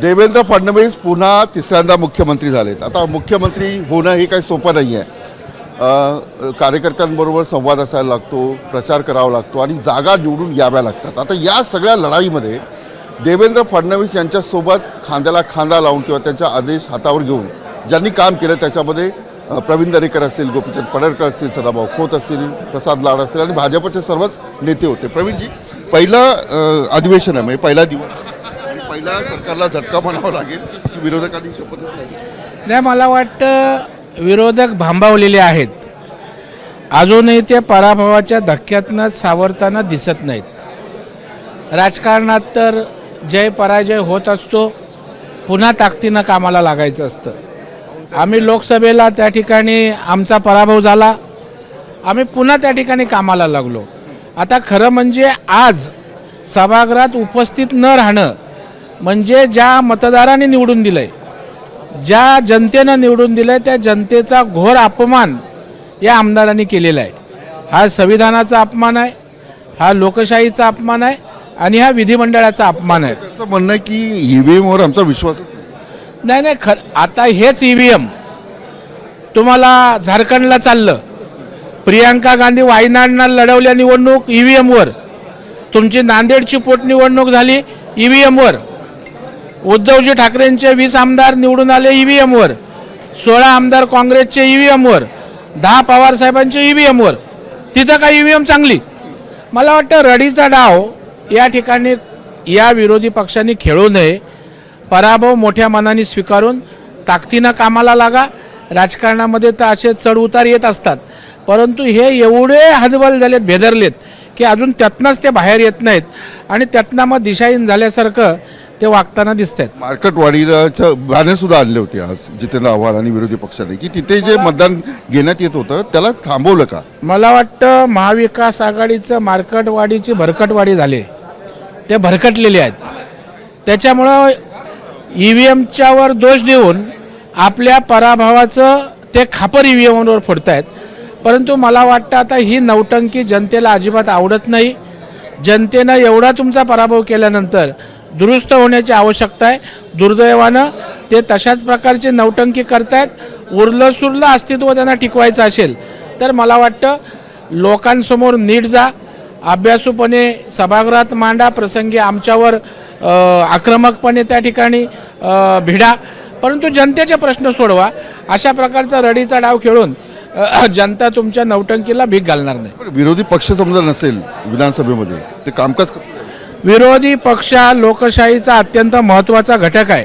देवेंद्र फडणवीस पुन्हा तिसऱ्यांदा मुख्यमंत्री झालेत. आता मुख्यमंत्री होणं हे काही सोपं नाही आहे कार्यकर्त्यांबरोबर संवाद असायला लागतो प्रचार करावा लागतो आणि जागा निवडून याव्या लागतात. आता या सगळ्या लढाईमध्ये देवेंद्र फडणवीस यांच्यासोबत खांद्याला खांदा लावून किंवा त्यांच्या आदेश हातावर घेऊन ज्यांनी काम केलं त्याच्यामध्ये प्रवीण दरेकर असतील गोपीचंद पडळकर असतील सदाभाऊ खोत असतील प्रसाद लाड असतील आणि भाजपचे सर्वच नेते होते. प्रवीणजी पहिलं अधिवेशन आहे म्हणजे पहिला दिवस. पहिला सरकारला झटका म्हणावा लागेल की विरोधकांनी शपथ नाही मला वाटतं विरोधक भांबावलेले आहेत. अजूनही ते पराभवाच्या धक्क्यातनं सावरताना दिसत नाहीत. राजकारणात तर जय पराजय होत असतो पुन्हा ताकदीनं कामाला लागायचं असतं. आम्ही लोकसभेला त्या ठिकाणी आमचा पराभव झाला आम्ही पुन्हा त्या ठिकाणी कामाला लागलो. आता खरं म्हणजे आज सभागृहात उपस्थित न राहणं म्हणजे ज्या मतदारांनी निवडून दिलंय ज्या जनतेनं निवडून दिलंय त्या जनतेचा घोर अपमान या आमदारांनी केलेला आहे. हा संविधानाचा अपमान आहे हा लोकशाहीचा अपमान आहे आणि हा विधिमंडळाचा अपमान आहे. त्यांचं म्हणणं आहे की ईव्हीएमवर आमचा विश्वासच नाही. नाही नाही खर आता हेच ई व्ही एम. तुम्हाला झारखंडला चाललं. प्रियांका गांधी वायनाडनं लढवल्या निवडणूक ई व्ही एमवर. तुमची नांदेडची पोटनिवडणूक झाली ई व्ही एमवर. उद्धवजी ठाकरेंचे वीस आमदार निवडून आले ई व्ही एमवर सोळा आमदार काँग्रेसचे ई व्ही एमवर दहा पवार साहेबांचे ई व्ही एमवर तिथं काय ई व्ही एम चांगली? मला वाटतं रडीचा डाव या ठिकाणी या विरोधी पक्षांनी खेळू नये. पराभव मोठ्या मनाने स्वीकारून ताकदीनं कामाला लागा. राजकारणामध्ये तर असे चढउतार येत असतात. परंतु हे एवढे हदबल झालेत भेदरलेत की अजून त्यातनंच ते बाहेर येत नाहीत. आणि त्यातनं मग दिशाहीन झाल्यासारखं ते वागताना दिसत आहेत मार्केटवाडीचं बॅनर सुद्धा आणले होते आज जितेंद्र आव्हाड आणि विरोधी पक्षाने की तिथे जे मतदान घेण्यात येत होतं त्याला थांबवलं का? मला वाटतं महाविकास आघाडीचं मार्केटवाडीची भरकटवाडी झाली. ते भरकटलेले आहेत. त्याच्यामुळं ई व्ही एमच्यावर दोष देऊन आपल्या पराभवाचं ते खापर ई व्ही एमवर फोडतायत. परंतु मला वाटतं आता ही नौटंकी जनतेला अजिबात आवडत नाही. जनतेनं एवढा तुमचा पराभव केल्यानंतर दुरुस्त होण्याची आवश्यकता आहे. दुर्दैवानं ते तशाच प्रकारचे नौटंकी करतायत. उरलं सुरलं अस्तित्व त्यांना टिकवायचं असेल तर मला वाटतं लोकांसमोर नीट जा. अभ्यासूपणे सभागृहात मांडा. प्रसंगी आमच्यावर आक्रमकपणे त्या ठिकाणी भिडा. परंतु जनतेचे प्रश्न सोडवा. अशा प्रकारचा रडीचा डाव खेळून जनता तुमच्या नौटंकीला भीक घालणार नाही. विरोधी पक्ष समजा नसेल विधानसभेमध्ये ते कामकाज कसं विरोधी पक्ष हा लोकशाहीचा अत्यंत महत्त्वाचा घटक आहे.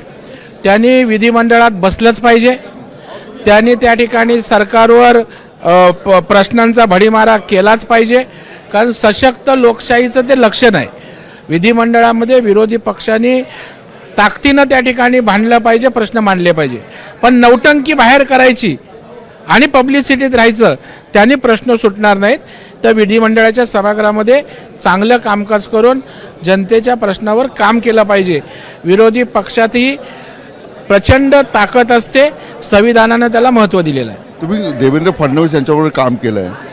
त्यांनी विधिमंडळात बसलंच पाहिजे. त्यांनी त्या ठिकाणी सरकारवर प- प्रश्नांचा भडीमारा केलाच पाहिजे. कारण सशक्त लोकशाहीचं ते लक्षण आहे विधिमंडळामध्ये विरोधी पक्षांनी ताकदीनं त्या ठिकाणी भांडलं पाहिजे प्रश्न मांडले पाहिजे. पण नौटंकी बाहेर करायची आणि पब्लिसिटीत राहायचं त्यांनी प्रश्न सुटणार नाहीत. तर विधिमंडळाच्या सभागृहामध्ये चांगलं कामकाज करून जनतेच्या प्रश्नावर काम केलं पाहिजे. विरोधी पक्षातही प्रचंड ताकद असते संविधानानं त्याला महत्त्व दिलेलं आहे. तुम्ही देवेंद्र फडणवीस यांच्याबरोबर काम केलं आहे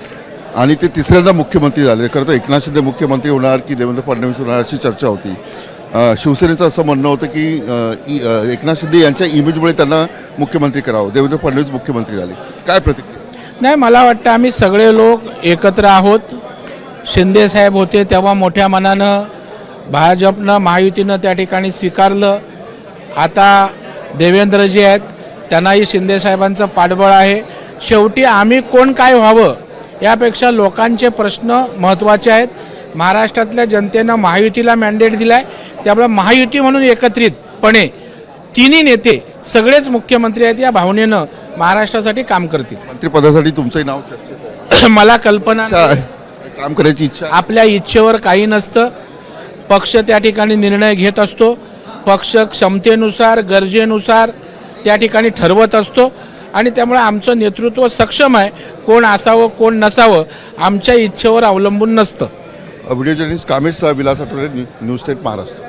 आणि ते तिसऱ्यांदा मुख्यमंत्री झाले. खरं तर एकनाथ शिंदे मुख्यमंत्री होणार की देवेंद्र फडणवीस होणार अशी चर्चा होती. शिवसेनेचं असं म्हणणं होतं की एकनाथ शिंदे यांच्या इमेजमुळे त्यांना मुख्यमंत्री करावं. देवेंद्र फडणवीस मुख्यमंत्री झाले. काय प्रतिक्रिया? नाही मला वाटतं आम्ही सगळे लोक एकत्र आहोत. शिंदे साहेब होते तेव्हा मोठ्या मनानं भाजपनं महायुतीनं त्या ठिकाणी स्वीकारलं. आता देवेंद्रजी आहेत त्यांनाही शिंदे साहेबांचं पाठबळ आहे. शेवटी आम्ही कोण काय व्हावं यापेक्षा लोकांचे प्रश्न महत्त्वाचे आहेत. महाराष्ट्रातल्या जनतेनं महायुतीला मॅन्डेट दिला आहे त्यामुळे महायुती म्हणून एकत्रितपणे तिन्ही नेते सगळेच मुख्यमंत्री आहेत या भावनेनं महाराष्ट्रासाठी काम करतील. मंत्रिपदासाठी तुमचंही नाव चर्चेत मला कल्पना काम करायची इच्छा. आपल्या इच्छेवर काही नसतं. पक्ष त्या ठिकाणी निर्णय घेत असतो. पक्ष क्षमतेनुसार गरजेनुसार त्या ठिकाणी ठरवत असतो. आणि त्यामुळे आमचं नेतृत्व सक्षम आहे. कोण असावं कोण नसावं आमच्या इच्छेवर अवलंबून नसतं. Video journalist Kamesh Vilas Athavale news state Maharashtra.